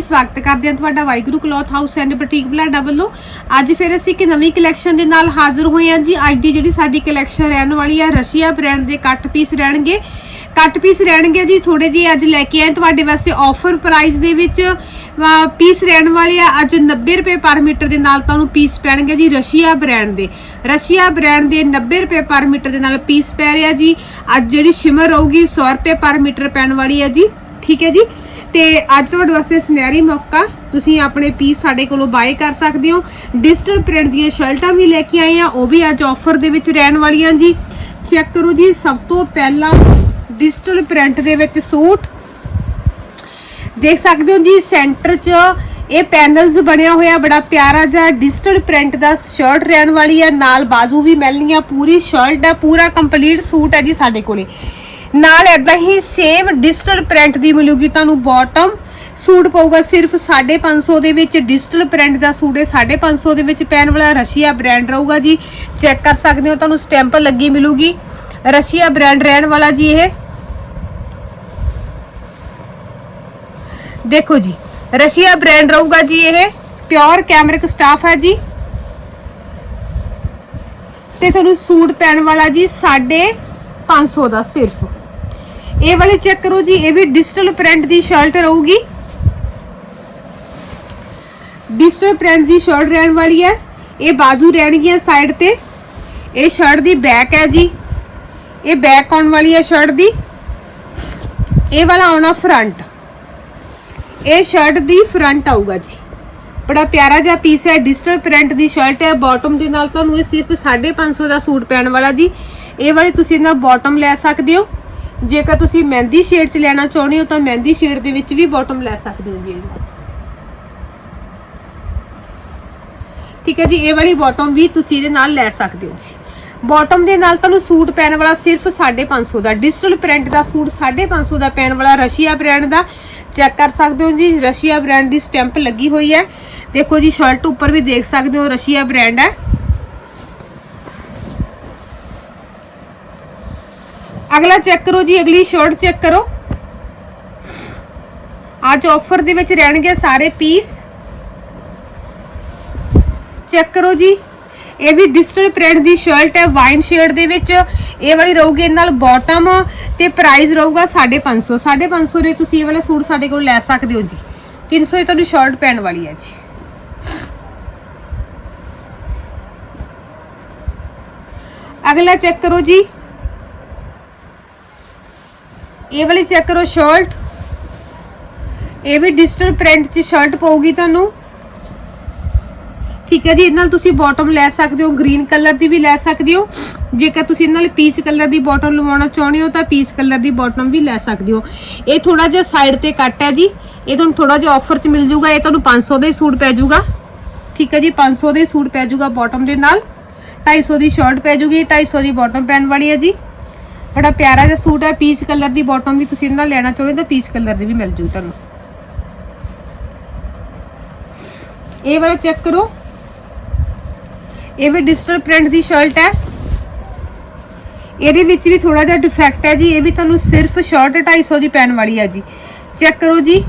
ਸਵਾਗਤ ਕਰਦੇ ਹਾਂ ਤੁਹਾਡਾ Waheguru cloth house and boutique Balada ਵੱਲੋਂ। ਅੱਜ ਫਿਰ ਅਸੀਂ ਇੱਕ ਨਵੀਂ ਕਲੈਕਸ਼ਨ ਦੇ ਨਾਲ ਹਾਜ਼ਰ ਹੋਏ ਹਾਂ ਜੀ। ਅੱਜ ਦੀ ਜਿਹੜੀ ਸਾਡੀ ਕਲੈਕਸ਼ਨ ਰਹਿਣ ਵਾਲੀ ਹੈ ਰਸ਼ੀਆ ਬ੍ਰਾਂਡ ਦੇ ਕੱਟ ਪੀਸ ਰਹਿਣਗੇ। ਕੱਟ ਪੀਸ ਰਹਿਣਗੇ ਜੀ ਥੋੜੇ ਜਿਹੇ ਅੱਜ ਲੈ ਕੇ ਆਏ ਤੁਹਾਡੇ ਵਾਸਤੇ ਆਫਰ ਪ੍ਰਾਈਸ ਦੇ ਵਿੱਚ। ਪੀਸ ਰਹਿਣ ਵਾਲੇ ਆ, ਅੱਜ 90 ਰੁਪਏ ਪਰ ਮੀਟਰ ਦੇ ਨਾਲ ਤੁਹਾਨੂੰ ਪੀਸ ਪੈਣਗੇ ਜੀ, ਰਸ਼ੀਆ ਬ੍ਰਾਂਡ ਦੇ। ਰਸ਼ੀਆ ਬ੍ਰਾਂਡ ਦੇ 90 ਰੁਪਏ ਪਰ ਮੀਟਰ ਦੇ ਨਾਲ ਪੀਸ ਪੈ ਰਿਹਾ ਜੀ। ਅੱਜ ਜਿਹੜੀ ਸ਼ਿਮਰ ਰਹੂਗੀ 100 ਰੁਪਏ ਪਰ ਮੀਟਰ ਪੈਣ ਵਾਲੀ ਹੈ ਜੀ। ਠੀਕ ਹੈ ਜੀ? ਤੇ ਅੱਜ ਤੁਹਾਡੇ ਵਾਸਤੇ ਸੁਨਹਿਰੀ ਮੌਕਾ। ਤੁਸੀਂ ਆਪਣੇ ਪੀਸ ਸਾਡੇ ਕੋਲੋਂ ਬਾਏ ਕਰ ਸਕਦੇ ਹੋ। ਡਿਜੀਟਲ ਪ੍ਰਿੰਟ ਦੀਆਂ ਸ਼ਰਟਾਂ ਵੀ ਲੈ ਕੇ ਆਏ ਆ, ਉਹ ਵੀ ਅੱਜ ਆਫਰ ਦੇ ਵਿੱਚ ਰਹਿਣ ਵਾਲੀਆਂ ਜੀ। ਚੈੱਕ ਕਰੋ ਜੀ, ਸਭ ਤੋਂ ਪਹਿਲਾਂ ਡਿਜੀਟਲ ਪ੍ਰਿੰਟ ਦੇ ਵਿੱਚ ਸੂਟ। ਦੇਖ ਸਕਦੇ ਹੋ ਜੀ ਸੈਂਟਰ 'ਚ ਇਹ ਪੈਨਲਸ ਬਣਿਆ ਹੋਇਆ, ਬੜਾ ਪਿਆਰਾ ਜਿਹਾ ਡਿਜੀਟਲ ਪ੍ਰਿੰਟ ਦਾ ਸ਼ਰਟ ਰਹਿਣ ਵਾਲੀ ਹੈ ਨਾਲ ਬਾਜ਼ੂ ਵੀ ਮਿਲਣੀ ਆ ਪੂਰੀ ਸ਼ਰਟ ਹੈ ਪੂਰਾ ਕੰਪਲੀਟ ਸੂਟ ਹੈ ਜੀ ਸਾਡੇ ਕੋਲੇ। ਨਾਲ ਇਦਾਂ ਹੀ ਸੇਮ ਡਿਜੀਟਲ ਪ੍ਰਿੰਟ ਦੀ ਮਿਲੂਗੀ ਤੁਹਾਨੂੰ ਬਾਟਮ ਸੂਟ ਪਊਗਾ ਸਿਰਫ 550 ਦੇ ਵਿੱਚ। ਡਿਜੀਟਲ ਪ੍ਰਿੰਟ ਦਾ ਸੂਟ ਹੈ 550 ਦੇ ਵਿੱਚ। ਪੈਣ ਵਾਲਾ ਰਸ਼ੀਆ ਬ੍ਰਾਂਡ ਰਹੂਗਾ ਜੀ। ਚੈੱਕ ਕਰ ਸਕਦੇ ਹੋ, ਤੁਹਾਨੂੰ ਸਟੈਂਪ ਲੱਗੀ ਮਿਲੂਗੀ। ਰਸ਼ੀਆ ਬ੍ਰਾਂਡ ਰਹਿਣ ਵਾਲਾ ਜੀ ਇਹ। ਦੇਖੋ ਜੀ, ਰਸ਼ੀਆ ਬ੍ਰਾਂਡ ਰਹੂਗਾ ਜੀ ਇਹ। ਪਿਓਰ ਕੈਮਰਿਕ ਸਟਾਫ ਹੈ ਜੀ। ਤੇ ਤੁਹਾਨੂੰ ਸੂਟ ਪੈਣ ਵਾਲਾ ਜੀ 550 ਦਾ ਸਿਰਫ। ਇਹ ਵਾਲੇ ਚੈੱਕ ਕਰੋ ਜੀ, ਇਹ ਵੀ ਡਿਜੀਟਲ ਪ੍ਰਿੰਟ ਦੀ ਸ਼ਰਟ ਰਹੂਗੀ। ਡਿਜੀਟਲ ਪ੍ਰਿੰਟ ਦੀ ਸ਼ਰਟ ਰਹਿਣ ਵਾਲੀ ਹੈ। ਇਹ ਬਾਜੂ ਰਹਿਣਗੀਆਂ ਸਾਈਡ ਤੇ। ਇਹ ਸ਼ਰਟ ਦੀ ਬੈਕ ਹੈ ਜੀ। ਇਹ ਬੈਕ ਆਉਣ ਵਾਲੀ ਹੈ ਸ਼ਰਟ ਦੀ। ਇਹ ਵਾਲਾ ਆਉਣਾ ਫਰੰਟ ਇਹ ਸ਼ਰਟ ਦੀ ਫਰੰਟ ਆਊਗਾ ਜੀ। ਬੜਾ ਪਿਆਰਾ ਜਿਹਾ ਪੀਸ ਹੈ ਡਿਜੀਟਲ ਪ੍ਰਿੰਟ ਦੀ ਸ਼ਰਟ ਹੈ। ਬਾਟਮ ਦੇ ਨਾਲ ਤੁਹਾਨੂੰ ਇਹ ਸਿਰਫ 550 ਦਾ ਸੂਟ ਪੈਣ ਵਾਲਾ ਜੀ। ਇਹ ਵਾਲੀ ਤੁਸੀਂ ਇਹਨਾਂ ਬਾਟਮ ਲੈ ਸਕਦੇ ਹੋ। ਜੇਕਰ ਤੁਸੀਂ ਮਹਿੰਦੀ ਸ਼ੇਡ 'ਚ ਲੈਣਾ ਚਾਹੁੰਦੇ ਹੋ ਤਾਂ ਮਹਿੰਦੀ ਸ਼ੇਡ ਦੇ ਵਿੱਚ ਵੀ ਬਾਟਮ ਲੈ ਸਕਦੇ ਹੋ ਜੀ ਇਹਦੀ ਠੀਕ ਹੈ ਜੀ, ਇਹ ਵਾਲੀ ਬਾਟਮ ਵੀ ਤੁਸੀਂ ਇਹਦੇ ਨਾਲ ਲੈ ਸਕਦੇ ਹੋ ਜੀ। ਬਾਟਮ ਦੇ ਨਾਲ ਤੁਹਾਨੂੰ ਸੂਟ ਪੈਣ ਵਾਲਾ ਸਿਰਫ 550 ਦਾ ਡਿਜੀਟਲ ਪ੍ਰਿੰਟ ਦਾ ਸੂਟ 550 ਦਾ ਪੈਣ ਵਾਲਾ ਰਸ਼ੀਆ ਬ੍ਰਾਂਡ ਦਾ। ਚੈੱਕ ਕਰ ਸਕਦੇ ਹੋ ਜੀ, ਰਸ਼ੀਆ ਬ੍ਰਾਂਡ ਦੀ ਸਟੈਂਪ ਲੱਗੀ ਹੋਈ ਹੈ। ਦੇਖੋ ਜੀ ਸ਼ਰਟ ਉੱਪਰ ਵੀ ਦੇਖ ਸਕਦੇ ਹੋ, ਰਸ਼ੀਆ ਬ੍ਰਾਂਡ ਹੈ। ਅਗਲਾ ਚੈੱਕ ਕਰੋ ਜੀ, ਅਗਲੀ ਸ਼ਰਟ ਚੈੱਕ ਕਰੋ। ਅੱਜ ਆਫਰ ਦੇ ਵਿੱਚ ਰਹਿਣਗੇ ਸਾਰੇ ਪੀਸ ਚੈੱਕ ਕਰੋ ਜੀ, ਇਹ ਵੀ ਡਿਜੀਟਲ ਪ੍ਰਿੰਟ ਦੀ ਸ਼ਰਟ ਹੈ ਵਾਈਨ ਸ਼ੇਡ ਦੇ ਵਿੱਚ। ਇਹ ਵਾਲੀ ਰਹੂਗੀ ਇਹ ਨਾਲ ਬਾਟਮ ਤੇ ਪ੍ਰਾਈਸ ਰਹੂਗਾ 550 550 ਦੇ ਤੁਸੀਂ ਇਹ ਵਾਲਾ ਸੂਟ ਸਾਡੇ ਕੋਲ ਲੈ ਸਕਦੇ ਹੋ ਜੀ। 300 ਦੀ ਤੁਹਾਨੂੰ ਸ਼ਰਟ ਪੈਣ ਵਾਲੀ ਹੈ ਜੀ। ਅਗਲਾ ਚੈੱਕ ਕਰੋ ਜੀ ਇਹ ਵਾਲੀ ਚੈੱਕ ਕਰੋ ਸ਼ਰਟ ਇਹ ਵੀ ਡਿਜੀਟਲ ਪ੍ਰਿੰਟ 'ਚ ਸ਼ਰਟ ਪਊਗੀ ਤੁਹਾਨੂੰ। ਠੀਕ ਹੈ ਜੀ ਇਹਨਾਂ ਨਾਲ ਤੁਸੀਂ ਬਾਟਮ ਲੈ ਸਕਦੇ ਹੋ ਗ੍ਰੀਨ ਕਲਰ ਦੀ ਵੀ ਲੈ ਸਕਦੇ ਹੋ। ਜੇਕਰ ਤੁਸੀਂ ਇਹਨਾਂ ਨਾਲ ਪੀਚ ਕਲਰ ਦੀ ਬਾਟਮ ਲਵਾਉਣਾ ਚਾਹੁੰਦੇ ਹੋ, ਤਾਂ ਪੀਚ ਕਲਰ ਦੀ ਬਾਟਮ ਵੀ ਲੈ ਸਕਦੇ ਹੋ। ਇਹ ਥੋੜਾ ਜਿਹਾ ਸਾਈਡ ਤੇ ਕੱਟ ਹੈ ਜੀ। ਇਹ ਤੁਹਾਨੂੰ ਥੋੜਾ ਜਿਹਾ ਆਫਰ 'ਚ ਮਿਲ ਜੂਗਾ। ਇਹ ਤੁਹਾਨੂੰ 500 ਦਾ ਹੀ ਸੂਟ ਪੈ ਜੂਗਾ। ਠੀਕ ਹੈ ਜੀ 500 ਦਾ ਹੀ ਸੂਟ ਪੈ ਜੂਗਾ ਬਾਟਮ ਦੇ ਨਾਲ। 250 ਦੀ ਸ਼ਰਟ ਪੈ ਜਾਊਗੀ 250 ਦੀ ਬਾਟਮ ਪੈਣ ਵਾਲੀ ਹੈ ਜੀ। ਬੜਾ ਪਿਆਰਾ ਜਿਹਾ ਸੂਟ ਹੈ ਪੀਚ ਕਲਰ ਦੀ ਬਾਟਮ ਵੀ ਤੁਸੀਂ ਇਹਨਾਂ ਨਾਲ ਲੈਣਾ ਚਾਹੁੰਦੇ ਹੋ ਤਾਂ ਪੀਚ ਕਲਰ ਦੀ ਵੀ ਮਿਲ ਜੂ ਤੁਹਾਨੂੰ। ਇਹ ਵਾਲਾ ਚੈੱਕ ਕਰੋ। ਇਹ ਵੀ ਡਿਜੀਟਲ ਪ੍ਰਿੰਟ ਦੀ ਸ਼ਰਟ ਹੈ। ਇਹਦੇ ਵਿੱਚ ਵੀ ਥੋੜਾ ਜਿਹਾ ਡਿਫੈਕਟ ਹੈ ਜੀ, ਇਹ ਵੀ ਤੁਹਾਨੂੰ ਸਿਰਫ ਸ਼ਰਟ 250 ਦੀ ਪੈਣ ਵਾਲੀ ਹੈ ਜੀ। ਚੈੱਕ ਕਰੋ ਜੀ।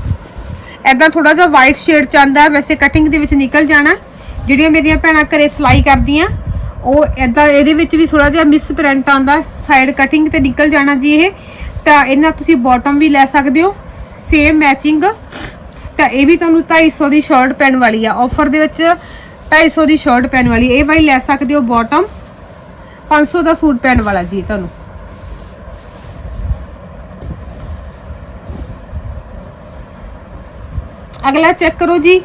ਐਦਾਂ ਥੋੜਾ ਜਿਹਾ ਵਾਈਟ ਸ਼ੇਡ ਚ ਆਂਦਾ ਵੈਸੇ ਕਟਿੰਗ ਦੇ ਵਿੱਚ ਨਿਕਲ ਜਾਣਾ। ਜਿਹੜੀਆਂ ਮੇਰੀਆਂ ਭੈਣਾਂ ਘਰੇ ਸਿਲਾਈ ਕਰਦੀਆਂ ਉਹ ਐਦਾਂ ਇਹਦੇ ਵਿੱਚ ਵੀ ਥੋੜਾ ਜਿਹਾ ਮਿਸ ਪ੍ਰਿੰਟ ਆਂਦਾ ਸਾਈਡ ਕਟਿੰਗ ਤੇ ਨਿਕਲ ਜਾਣਾ ਜੀ ਇਹ, ਤਾਂ ਇਹਨਾਂ ਤੁਸੀਂ ਬਾਟਮ ਵੀ ਲੈ ਸਕਦੇ ਹੋ ਸੇਮ ਮੈਚਿੰਗ ਤਾਂ ਇਹ ਵੀ ਤੁਹਾਨੂੰ 250 ਦੀ ਸ਼ਰਟ ਪੈਣ ਵਾਲੀ ਆ ਆਫਰ ਦੇ ਵਿੱਚ 250 ਦੀ ਸ਼ਰਟ ਪੈਣ ਵਾਲੀ, ਇਹ ਵਾਲੀ ਲੈ ਸਕਦੇ ਹੋ ਬਾਟਮ 500 ਦਾ ਸੂਟ ਪੈਣ ਵਾਲਾ ਜੀ ਤੁਹਾਨੂੰ। ਅਗਲਾ ਚੈੱਕ ਕਰੋ ਜੀ।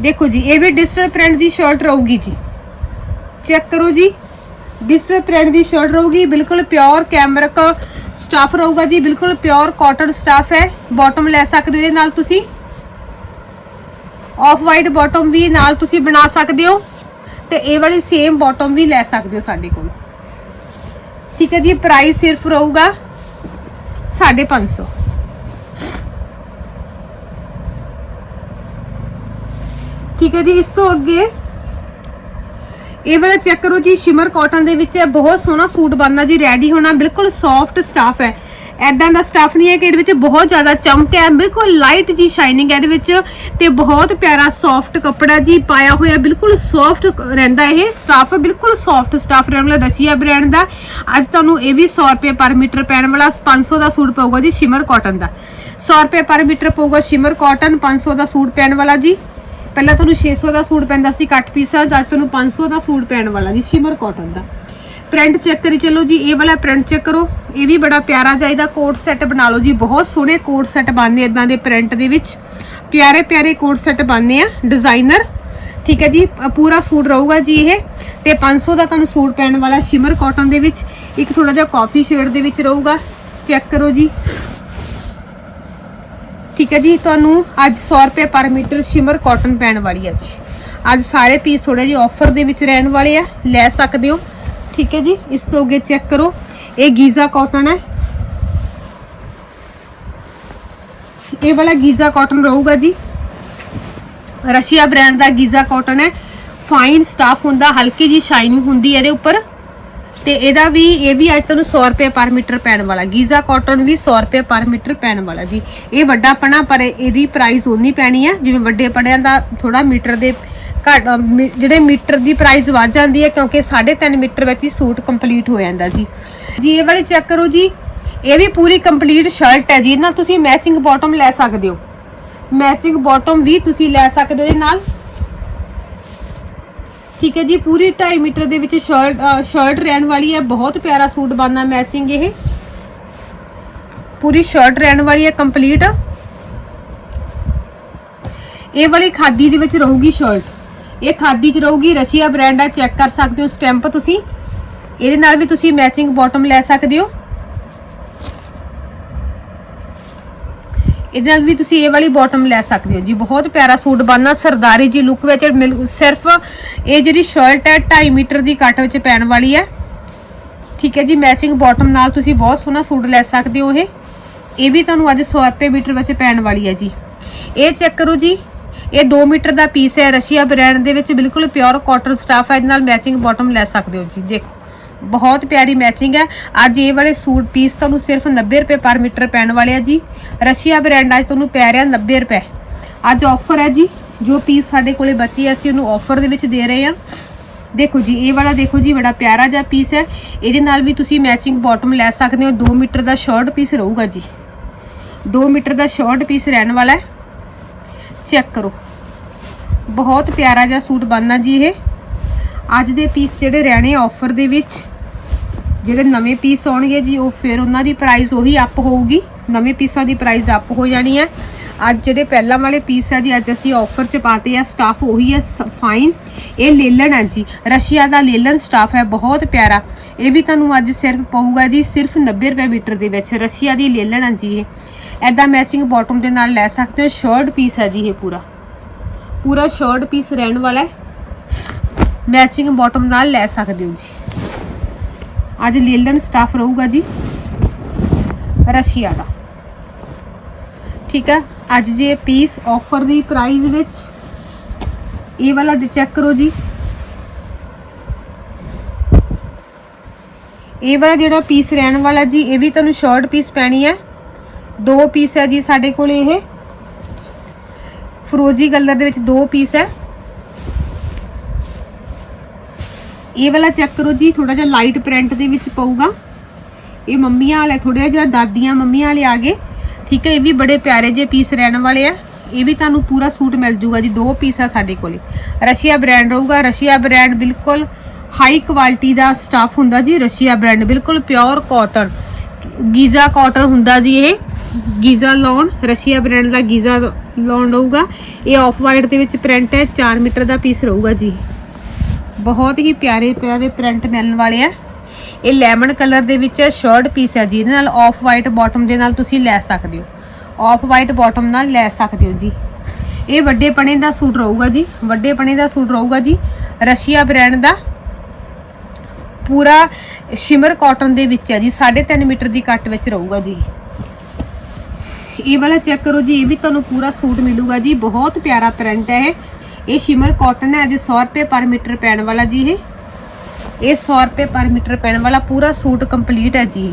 ਦੇਖੋ ਜੀ, ਇਹ ਵੀ ਡਿਜੀਟਲ ਪ੍ਰਿੰਟ ਦੀ ਸ਼ਰਟ ਰਹੂਗੀ ਜੀ। ਚੈੱਕ ਕਰੋ ਜੀ। ਡਿਸਪਲੇ ਪ੍ਰਿੰਟ ਦੀ ਸ਼ਰਟ ਰਹੂਗੀ। ਬਿਲਕੁਲ ਪਿਓਰ ਕੈਮਰਕ ਸਟਾਫ ਰਹੂਗਾ ਜੀ। ਬਿਲਕੁਲ ਪਿਓਰ ਕਾਟਨ ਸਟਾਫ ਹੈ। ਬਾਟਮ ਲੈ ਸਕਦੇ ਹੋ ਇਹਦੇ ਨਾਲ ਤੁਸੀਂ। ਆਫ ਵਾਈਟ ਬਾਟਮ ਵੀ ਨਾਲ ਤੁਸੀਂ ਬਣਾ ਸਕਦੇ ਹੋ। ਤੇ ਇਹ ਵਾਲੀ ਸੇਮ ਬਾਟਮ ਵੀ ਲੈ ਸਕਦੇ ਹੋ ਸਾਡੇ ਕੋਲ। ਠੀਕ ਹੈ ਜੀ ਪ੍ਰਾਈਸ ਸਿਰਫ ਰਹੂਗਾ 550 ਠੀਕ ਹੈ ਜੀ, ਇਸ ਤੋਂ ਅੱਗੇ ਇਹ ਵਾਲਾ ਚੈੱਕ ਕਰੋ ਜੀ ਸ਼ਿਮਰ ਕਾਟਨ ਦੇ ਵਿੱਚ ਹੈ ਬਹੁਤ ਸੋਹਣਾ ਸੂਟ ਬਣਨਾ ਜੀ ਰੈਡੀ ਹੋਣਾ, ਬਿਲਕੁਲ ਸੌਫਟ ਸਟਾਫ ਹੈ। ਐਦਾਂ ਦਾ ਸਟਫ ਨਹੀਂ ਹੈ ਕਿ ਇਹਦੇ ਵਿੱਚ ਬਹੁਤ ਜ਼ਿਆਦਾ ਚਮਕ ਹੈ, ਬਿਲਕੁਲ ਲਾਈਟ ਜੀ ਸ਼ਾਈਨਿੰਗ ਹੈ ਇਹਦੇ ਵਿੱਚ ਤੇ ਬਹੁਤ ਪਿਆਰਾ ਸੌਫਟ ਕੱਪੜਾ ਜੀ ਪਾਇਆ ਹੋਇਆ, ਬਿਲਕੁਲ ਸੌਫਟ ਰਹਿੰਦਾ ਇਹ ਸਟਫ ਬਿਲਕੁਲ ਸੌਫਟ ਸਟਫ ਰਹਿਣ ਵਾਲਾ ਰਸ਼ੀਆ ਬ੍ਰਾਂਡ ਦਾ। ਅੱਜ ਤੁਹਾਨੂੰ ਇਹ ਵੀ 100 ਰੁਪਏ ਪਰ ਮੀਟਰ ਪੈਣ ਵਾਲਾ 500 ਦਾ ਸੂਟ ਪਊਗਾ ਜੀ ਸ਼ਿਮਰ ਕਾਟਨ ਦਾ। 100 ਰੁਪਏ ਪਰ ਮੀਟਰ ਪਊਗਾ ਸ਼ਿਮਰ ਕਾਟਨ 500 ਦਾ ਸੂਟ ਪੈਣ ਵਾਲਾ ਜੀ। ਪਹਿਲਾਂ ਤੁਹਾਨੂੰ 600 ਦਾ ਸੂਟ ਪੈਂਦਾ ਸੀ ਕੱਟ ਪੀਸਾਂ ਅੱਜ ਤੁਹਾਨੂੰ 500 ਦਾ ਸੂਟ ਪੈਣ ਵਾਲਾ ਜੀ ਸ਼ਿਮਰ ਕਾਟਨ ਦਾ। ਪ੍ਰਿੰਟ ਚੈੱਕ ਕਰੀ ਚਲੋ ਜੀ, ਇਹ ਵਾਲਾ ਪ੍ਰਿੰਟ ਚੈੱਕ ਕਰੋ, ਇਹ ਵੀ ਬੜਾ ਪਿਆਰਾ ਚਾਹੀਦਾ ਕੋਟ ਸੈੱਟ ਬਣਾ ਲਓ ਜੀ, ਬਹੁਤ ਸੋਹਣੇ ਕੋਟ ਸੈੱਟ ਬਣਨੇ ਇਦਾਂ ਦੇ ਪ੍ਰਿੰਟ ਦੇ ਵਿੱਚ। ਪਿਆਰੇ ਪਿਆਰੇ ਕੋਟ ਸੈੱਟ ਬਣਨੇ ਆ ਡਿਜ਼ਾਈਨਰ ਠੀਕ ਹੈ ਜੀ ਪੂਰਾ ਸੂਟ ਰਹੂਗਾ ਜੀ ਇਹ, ਤੇ 500 ਦਾ ਤੁਹਾਨੂੰ ਸੂਟ ਪੈਣ ਵਾਲਾ ਸ਼ਿਮਰ ਕਾਟਨ ਦੇ ਵਿੱਚ। ਇੱਕ ਥੋੜਾ ਜਿਹਾ ਕਾਫੀ ਸ਼ੇਡ ਦੇ ਵਿੱਚ ਰਹੂਗਾ। ਚੈੱਕ ਕਰੋ ਜੀ। ਠੀਕ ਹੈ ਜੀ, ਤੁਹਾਨੂੰ ਅੱਜ 100 ਰੁਪਏ ਪਰ ਮੀਟਰ ਸ਼ਿਮਰ ਕਾਟਨ ਪੈਣ ਵਾਲੀ ਹੈ ਜੀ। ਅੱਜ ਸਾਰੇ ਪੀਸ ਥੋੜੇ ਜਿਹੇ ਆਫਰ ਦੇ ਵਿੱਚ ਰਹਿਣ ਵਾਲੇ ਆ ਲੈ ਸਕਦੇ ਹੋ। ਠੀਕ ਹੈ ਜੀ, ਇਸ ਤੋਂ ਅੱਗੇ ਚੈੱਕ ਕਰੋ। ਇਹ ਗੀਜ਼ਾ ਕਾਟਨ ਹੈ। ਇਹ ਵਾਲਾ ਗੀਜ਼ਾ ਕਾਟਨ ਰਹੂਗਾ ਜੀ। ਰਸ਼ੀਆ ਬ੍ਰਾਂਡ ਦਾ ਗੀਜ਼ਾ ਕਾਟਨ ਹੈ। ਫਾਈਨ ਸਟਾਫ ਹੁੰਦਾ, ਹਲਕੀ ਜੀ ਸ਼ਾਈਨਿੰਗ ਹੁੰਦੀ ਇਹਦੇ ਉੱਪਰ। ਤੇ ਇਹਦਾ ਵੀ, ਇਹ ਵੀ ਅੱਜ ਤੁਹਾਨੂੰ 100 ਰੁਪਏ ਪਰ ਮੀਟਰ ਪੈਣ ਵਾਲਾ, ਗੀਜ਼ਾ ਕਾਟਨ ਵੀ 100 ਰੁਪਏ ਪਰ ਮੀਟਰ ਪੈਣ ਵਾਲਾ ਜੀ। ਇਹ ਵੱਡਾ ਪਣਾ ਪਰ ਇਹਦੀ ਪ੍ਰਾਈਸ ਉਨੀ ਪੈਣੀ ਹੈ ਜਿਵੇਂ ਵੱਡੇ ਪੜਿਆਂ ਦਾ ਥੋੜਾ ਮੀਟਰ ਦੇ ਘੱਟ ਮੀ- ਜਿਹੜੇ ਮੀਟਰ ਦੀ ਪ੍ਰਾਈਸ ਵੱਧ ਜਾਂਦੀ ਹੈ, ਕਿਉਂਕਿ 3.5 ਮੀਟਰ ਵਿੱਚ ਹੀ ਸੂਟ ਕੰਪਲੀਟ ਹੋ ਜਾਂਦਾ ਜੀ। ਜੀ, ਇਹ ਵਾਲੀ ਚੈੱਕ ਕਰੋ ਜੀ। ਇਹ ਵੀ ਪੂਰੀ ਕੰਪਲੀਟ ਸ਼ਰਟ ਹੈ ਜੀ। ਇਹਦੇ ਨਾਲ ਤੁਸੀਂ ਮੈਚਿੰਗ ਬਾਟਮ ਲੈ ਸਕਦੇ ਹੋ। ਮੈਚਿੰਗ ਬਾਟਮ ਵੀ ਤੁਸੀਂ ਲੈ ਸਕਦੇ ਹੋ ਇਹਦੇ ਨਾਲ। ਠੀਕ ਹੈ ਜੀ, ਪੂਰੀ 2.5 ਮੀਟਰ ਦੇ ਵਿੱਚ ਸ਼ਰਟ ਸ਼ਰਟ ਰਹਿਣ ਵਾਲੀ ਹੈ, ਬਹੁਤ ਪਿਆਰਾ ਸੂਟ ਬਣਨਾ ਮੈਚਿੰਗ ਇਹ। ਪੂਰੀ ਸ਼ਰਟ ਰਹਿਣ ਵਾਲੀ ਹੈ ਕੰਪਲੀਟ ਇਹ ਵਾਲੀ ਖਾਦੀ ਦੇ ਵਿੱਚ ਰਹੂਗੀ ਸ਼ਰਟ ਇਹ ਖਾਦੀ ਚ ਰਹੂਗੀ, ਰਸ਼ੀਆ ਬ੍ਰਾਂਡ ਹੈ ਚੈੱਕ ਕਰ ਸਕਦੇ ਹੋ ਸਟੈਂਪ ਤੁਸੀਂ। ਇਹਦੇ ਨਾਲ ਵੀ ਤੁਸੀਂ ਮੈਚਿੰਗ ਬਾਟਮ ਲੈ ਸਕਦੇ ਹੋ। ਇਹਦੇ ਨਾਲ ਵੀ ਤੁਸੀਂ ਇਹ ਵਾਲੀ ਬਾਟਮ ਲੈ ਸਕਦੇ ਹੋ। ਜੀ, ਬਹੁਤ ਪਿਆਰਾ ਸੂਟ ਬਣਨਾ, ਸਰਦਾਰੀ ਜੀ ਲੁੱਕ ਵਿੱਚ ਮਿਲ- ਸਿਰਫ ਇਹ ਜਿਹੜੀ ਸ਼ਰਟ ਹੈ 2.5 ਮੀਟਰ ਦੀ ਕੱਟ ਵਿੱਚ ਪੈਣ ਵਾਲੀ ਹੈ। ਠੀਕ ਹੈ ਜੀ ਮੈਚਿੰਗ ਬਾਟਮ ਨਾਲ ਤੁਸੀਂ ਬਹੁਤ ਸੋਹਣਾ ਸੂਟ ਲੈ ਸਕਦੇ ਹੋ ਇਹ। ਇਹ ਵੀ ਤੁਹਾਨੂੰ ਅੱਜ 100 ਰੁਪਏ ਮੀਟਰ ਵਿੱਚ ਪੈਣ ਵਾਲੀ ਹੈ ਜੀ। ਇਹ ਚੈੱਕ ਕਰੋ ਜੀ, ਇਹ 2 ਮੀਟਰ ਦਾ ਪੀਸ ਹੈ ਰਸ਼ੀਆ ਬ੍ਰਾਂਡ ਦੇ ਵਿੱਚ, ਬਿਲਕੁਲ ਪਿਓਰ ਕਾਟਨ ਸਟਾਫ ਹੈ। ਇਹਦੇ ਨਾਲ ਮੈਚਿੰਗ ਬਾਟਮ ਲੈ ਸਕਦੇ ਹੋ ਜੀ, ਦੇਖੋ। ਬਹੁਤ ਪਿਆਰੀ ਮੈਚਿੰਗ ਹੈ। ਅੱਜ ਇਹ ਵਾਲੇ ਸੂਟ ਪੀਸ ਤੁਹਾਨੂੰ ਸਿਰਫ 90 ਰੁਪਏ ਪਰ ਮੀਟਰ ਪੈਣ ਵਾਲੇ ਆ ਜੀ। ਰਸ਼ੀਆ ਬ੍ਰਾਂਡ ਅੱਜ ਤੁਹਾਨੂੰ ਪੈ ਰਿਹਾ 90 ਰੁਪਏ। ਅੱਜ ਆਫਰ ਹੈ ਜੀ। ਜੋ ਪੀਸ ਸਾਡੇ ਕੋਲੇ ਬਚੀ ਹੈ, ਅਸੀਂ ਉਹਨੂੰ ਆਫਰ ਦੇ ਵਿੱਚ ਦੇ ਰਹੇ ਹਾਂ। ਦੇਖੋ ਜੀ, ਇਹ ਵਾਲਾ ਦੇਖੋ ਜੀ, ਬੜਾ ਪਿਆਰਾ ਜਿਹਾ ਪੀਸ ਹੈ। ਇਹਦੇ ਨਾਲ ਵੀ ਤੁਸੀਂ ਮੈਚਿੰਗ ਬਾਟਮ ਲੈ ਸਕਦੇ ਹੋ। 2 ਮੀਟਰ ਦਾ ਸ਼ਾਰਟ ਪੀਸ ਰਹੂਗਾ ਜੀ। 2 ਮੀਟਰ ਦਾ ਸ਼ਾਰਟ ਪੀਸ ਰਹਿਣ ਵਾਲਾ ਹੈ। ਚੈੱਕ ਕਰੋ। ਬਹੁਤ ਪਿਆਰਾ ਜਿਹਾ ਸੂਟ ਬਣਨਾ ਜੀ ਇਹ। ਅੱਜ ਦੇ ਪੀਸ ਜਿਹੜੇ ਰਹਿਣੇ ਆਫਰ ਦੇ ਵਿੱਚ, ਜਿਹੜੇ ਨਵੇਂ ਪੀਸ ਆਉਣਗੇ ਜੀ, ਉਹ ਫਿਰ ਉਹਨਾਂ ਦੀ ਪ੍ਰਾਈਸ ਉਹੀ ਅਪ ਹੋਊਗੀ। ਨਵੇਂ ਪੀਸਾਂ ਦੀ ਪ੍ਰਾਈਸ ਅਪ ਹੋ ਜਾਣੀ ਹੈ। ਅੱਜ ਜਿਹੜੇ ਪਹਿਲਾਂ ਵਾਲੇ ਪੀਸ ਹੈ ਜੀ, ਅੱਜ ਅਸੀਂ ਆਫਰ ਚ ਪਾਤੇ ਆ ਸਟਾਫ ਉਹੀ ਹੈ ਫਾਈਨ ਇਹ ਲੇਲਣ ਹੈ ਜੀ। ਰਸ਼ੀਆ ਦਾ ਲੇਲਣ ਸਟਾਫ ਹੈ, ਬਹੁਤ ਪਿਆਰਾ। ਇਹ ਵੀ ਤੁਹਾਨੂੰ ਅੱਜ ਸਿਰਫ ਪਊਗਾ ਜੀ, ਸਿਰਫ 90 ਰੁਪਏ ਮੀਟਰ ਦੇ ਵਿੱਚ। ਰਸ਼ੀਆ ਦੀ ਲੇਲਣ ਹੈ ਜੀ ਇਹ। ਐਦਾਂ ਮੈਚਿੰਗ ਬਾਟਮ ਦੇ ਨਾਲ ਲੈ ਸਕਦੇ ਹੋ। ਸ਼ਰਟ ਪੀਸ ਹੈ ਜੀ ਇਹ ਪੂਰਾ। ਪੂਰਾ ਸ਼ਰਟ ਪੀਸ ਰਹਿਣ ਵਾਲਾ ਹੈ। ਮੈਚਿੰਗ ਬਾਟਮ ਨਾਲ ਲੈ ਸਕਦੇ ਹੋ ਜੀ। ਅੱਜ ਲੇਲਨ ਸਟਾਫ ਰਹੂਗਾ ਜੀ, ਰਸ਼ੀਆ ਦਾ। ਠੀਕ ਹੈ, ਅੱਜ ਜੇ ਪੀਸ ਆਫਰ ਦੀ ਪ੍ਰਾਈਸ ਵਿੱਚ ਇਹ ਵਾਲਾ ਦੇ ਚੈੱਕ ਕਰੋ ਜੀ। ਇਹ ਵਾਲਾ ਜਿਹੜਾ ਪੀਸ ਰਹਿਣ ਵਾਲਾ ਜੀ, ਇਹ ਵੀ ਤੁਹਾਨੂੰ ਸ਼ਾਰਟ ਪੀਸ ਪੈਣੀ ਹੈ। ਦੋ ਪੀਸ ਹੈ ਜੀ ਸਾਡੇ ਕੋਲ ਇਹ। ਫਰੋਜੀ ਕਲਰ ਦੇ ਵਿੱਚ ਦੋ ਪੀਸ ਹੈ। ਇਹ ਵਾਲਾ ਚੈੱਕ ਕਰੋ ਜੀ ਥੋੜਾ ਜਿਹਾ ਲਾਈਟ ਪ੍ਰਿੰਟ ਦੇ ਵਿੱਚ ਪਊਗਾ। ਇਹ ਮੰਮੀਆਂ ਵਾਲੇ ਥੋੜੇ ਜਿਹਾ ਦਾਦੀਆਂ ਮੰਮੀਆਂ ਵਾਲੇ ਆ ਗਏ। ਠੀਕ ਹੈ, ਇਹ ਵੀ ਬੜੇ ਪਿਆਰੇ ਜਿਹੇ ਪੀਸ ਰਹਿਣ ਵਾਲੇ ਆ। ਇਹ ਵੀ ਤੁਹਾਨੂੰ ਪੂਰਾ ਸੂਟ ਮਿਲ ਜੂਗਾ ਜੀ, ਦੋ ਪੀਸ ਆ ਸਾਡੇ ਕੋਲੇ। ਰਸ਼ੀਆ ਬ੍ਰਾਂਡ ਰਹੂਗਾ, ਰਸ਼ੀਆ ਬ੍ਰਾਂਡ ਬਿਲਕੁਲ ਹਾਈ ਕੁਆਲਿਟੀ ਦਾ ਸਟਾਫ ਹੁੰਦਾ ਜੀ, ਰਸ਼ੀਆ ਬ੍ਰਾਂਡ ਬਿਲਕੁਲ ਪਿਓਰ ਕਾਟਨ ਗੀਜ਼ਾ ਕਾਟਨ ਹੁੰਦਾ ਜੀ ਇਹ। ਗੀਜ਼ਾ ਲੋਨ ਰਸ਼ੀਆ ਬ੍ਰਾਂਡ ਦਾ ਗੀਜ਼ਾ ਲੋਨ ਰਹੂਗਾ। ਇਹ ਆਫ ਵਾਈਟ ਦੇ ਵਿੱਚ ਪ੍ਰਿੰਟ ਹੈ 4 ਮੀਟਰ ਦਾ ਪੀਸ ਰਹੂਗਾ ਜੀ। ਬਹੁਤ ਹੀ ਪਿਆਰੇ ਪਿਆਰੇ ਪ੍ਰਿੰਟ ਮਿਲਣ ਵਾਲੇ ਆ। ਇਹ ਲੈਮਨ ਕਲਰ ਦੇ ਵਿੱਚ ਸ਼ਰਟ ਪੀਸ ਹੈ ਜਿਹਦੇ ਨਾਲ ਆਫ ਵਾਈਟ ਬਾਟਮ ਦੇ ਨਾਲ ਤੁਸੀਂ ਲੈ ਸਕਦੇ ਹੋ। ਆਫ ਵਾਈਟ ਬਾਟਮ ਨਾਲ ਲੈ ਸਕਦੇ ਹੋ ਜੀ। ਇਹ ਵੱਡੇ ਪਣੇ ਦਾ ਸੂਟ ਰਹੂਗਾ ਜੀ। ਵੱਡੇ ਪਣੇ ਦਾ ਸੂਟ ਰਹੂਗਾ ਜੀ। ਰਸ਼ੀਆ ਬ੍ਰਾਂਡ ਦਾ। ਪੂਰਾ ਸ਼ਿਮਰ ਕਾਟਨ ਦੇ ਵਿੱਚ ਹੈ ਜੀ। 3.5 ਮੀਟਰ ਦੀ ਕੱਟ ਵਿੱਚ ਰਹੂਗਾ ਜੀ। ਇਹ ਵਾਲਾ ਚੈੱਕ ਕਰੋ ਜੀ। ਇਹ ਵੀ ਤੁਹਾਨੂੰ ਪੂਰਾ ਸੂਟ ਮਿਲੂਗਾ ਜੀ। ਬਹੁਤ ਪਿਆਰਾ ਪ੍ਰਿੰਟ ਹੈ ਇਹ। ਇਹ ਸ਼ਿਮਰ ਕਾਟਨ ਹੈ ਜੀ 100 ਰੁਪਏ ਪਰ ਮੀਟਰ ਪੈਣ ਵਾਲਾ ਜੀ ਇਹ। ਇਹ 100 ਰੁਪਏ ਪਰ ਮੀਟਰ ਪੈਣ ਵਾਲਾ, ਪੂਰਾ ਸੂਟ ਕੰਪਲੀਟ ਹੈ ਜੀ